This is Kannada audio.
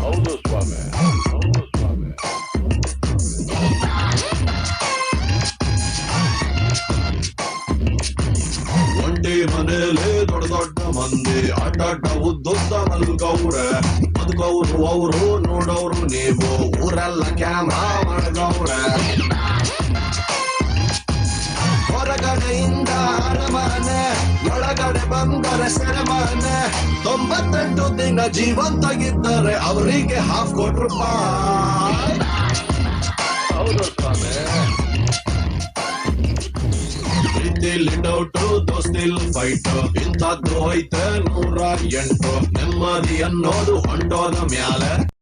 ಹೌದು ಸ್ವಾಮಿ. ಸ್ವಾಮಿ. ದೊಡ್ಡ ದೊಡ್ಡ ಮಂದಿ ಆಟಾಟ ಉದ್ದುದ್ದ ಮಲ್ಗವ್ರೆ ಬದುಕವ್ರು, ಅವರು, ನೋಡವ್ರು ನೀವು. ಊರೆಲ್ಲ ಕ್ಯಾಮ್ರಾ ಬಂದರೆ ಸೆರೆಮನೆ. ತೊಂಬತ್ತೆಂಟು ದಿನ ಜೀವಂತಾಗಿದ್ದಾರೆ ಅವರಿಗೆ ಹಾಫ್ ಕೋಟಿ ರೂಪಾಯಿ. ಹೌದು ಸ್ವಾಮಿ. ಪ್ರೀತಿಲಿ ಡೌಟು ದೋಸ್ತಿಲ್ ಫೈಟ್. ಇಂಥದ್ದು ಹೋಯ್ತೆ ನೂರ ಎಂಟು. ನೆಮ್ಮದಿ ಅನ್ನೋದು ಹೊಂಟೋದ ಮ್ಯಾಲೆ.